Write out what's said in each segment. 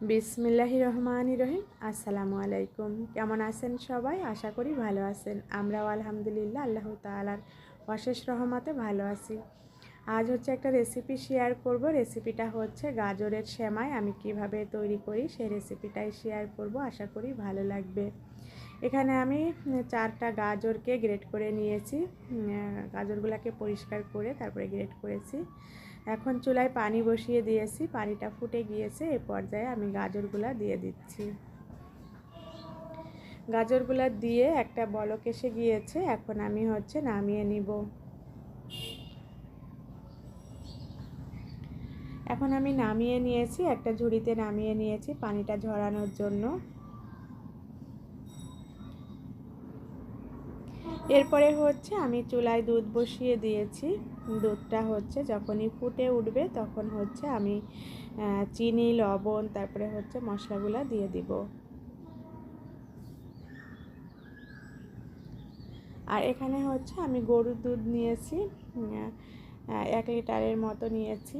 বিসমিল্লাহি রহমান রহিম। আসসালামু আলাইকুম। কেমন আছেন সবাই? আশা করি ভালো আছেন। আমরাও আলহামদুলিল্লাহ আল্লাহ তালার অশেষ রহমাতে ভালো আছি। আজ হচ্ছে একটা রেসিপি শেয়ার করব। রেসিপিটা হচ্ছে গাজরের সেমাই। আমি কীভাবে তৈরি করি সেই রেসিপিটাই শেয়ার করব। আশা করি ভালো লাগবে। এখানে আমি চারটা গাজরকে গ্রেট করে নিয়েছি। গাজরগুলোকে পরিষ্কার করে তারপরে গ্রেট করেছি। এখন চুলায় পানি বসিয়ে দিয়েছি, পানিটা ফুটে গিয়েছে, এ পর্যায়ে আমি গাজরগুলা দিয়ে দিচ্ছি। গাজরগুলা দিয়ে একটা বলক এসে গিয়েছে, এখন আমি হচ্ছে নামিয়ে নিব। এখন আমি নামিয়ে নিয়েছি, একটা ঝুড়িতে নামিয়ে নিয়েছি পানিটা ঝরানোর জন্য। এরপরে হচ্ছে আমি চুলায় দুধ বসিয়ে দিয়েছি। দুধটা হচ্ছে যখনই ফুটে উঠবে তখন হচ্ছে আমি চিনি, লবণ, তারপরে হচ্ছে মশলাগুলো দিয়ে দিব। আর এখানে হচ্ছে আমি গরুর দুধ নিয়েছি এক লিটারের মতো নিয়েছি।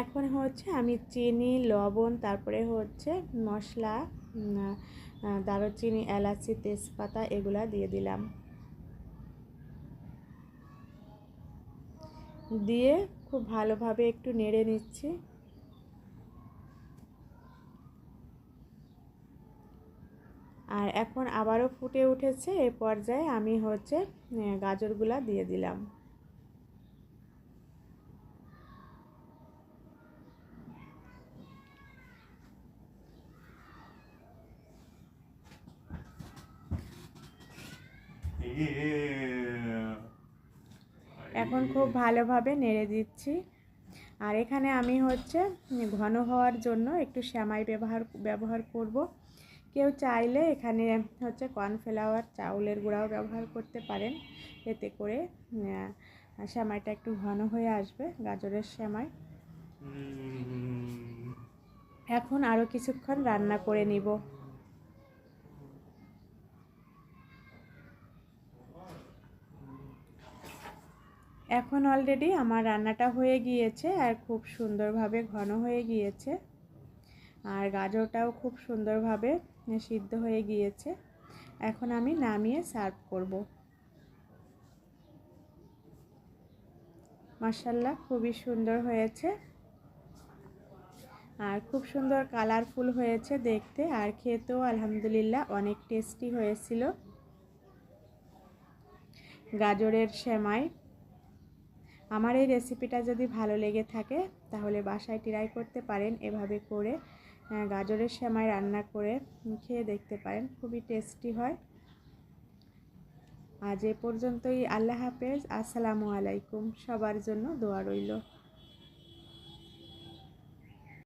এখন হচ্ছে আমি চিনি, লবণ, তারপরে হচ্ছে মশলা দারুচিনি, এলাচি, তেজপাতা এগুলা দিয়ে দিলাম। দিয়ে খুব ভালোভাবে একটু নেড়ে নিচ্ছি। আর এখন আবারও ফুটে উঠেছে, এ পর্যায়ে আমি হচ্ছে গাজরগুলা দিয়ে দিলাম। এখন খুব ভালোভাবে নেড়ে দিচ্ছি। আর এখানে আমি হচ্ছে ঘন হওয়ার জন্য একটু শ্যামাই ব্যবহার ব্যবহার করব। কেউ চাইলে এখানে হচ্ছে কর্নফ্লাওয়ার চাউলের গুঁড়াও ব্যবহার করতে পারেন। এতে করে শ্যামাইটা একটু ঘন হয়ে আসবে গাজরের শ্যামাই। এখন আরও কিছুক্ষণ রান্না করে নিব। এখন অলরেডি আমার রান্নাটা হয়ে গিয়েছে আর খুব সুন্দরভাবে ঘন হয়ে গিয়েছে। আর গাজরটাও খুব সুন্দরভাবে সিদ্ধ হয়ে গিয়েছে। এখন আমি নামিয়ে সার্ভ করব। মাসাল্লাহ খুবই সুন্দর হয়েছে। আর খুব সুন্দর কালারফুল হয়েছে দেখতে। আর খেতেও আলহামদুলিল্লাহ অনেক টেস্টি হয়েছিল। গাজরের সেমাই আমার এই রেসিপিটা যদি ভালো লেগে থাকে, তাহলে বাসায় ট্রাই করতে পারেন এভাবে করে। গাজরের সেমাই রান্না করে খেয়ে দেখতে পারেন, খুবই টেস্টি হয়। আজ এ পর্যন্তই, আল্লাহ হাফেজ, আসসালামু আলাইকুম। সবার জন্য দোয়া রইল।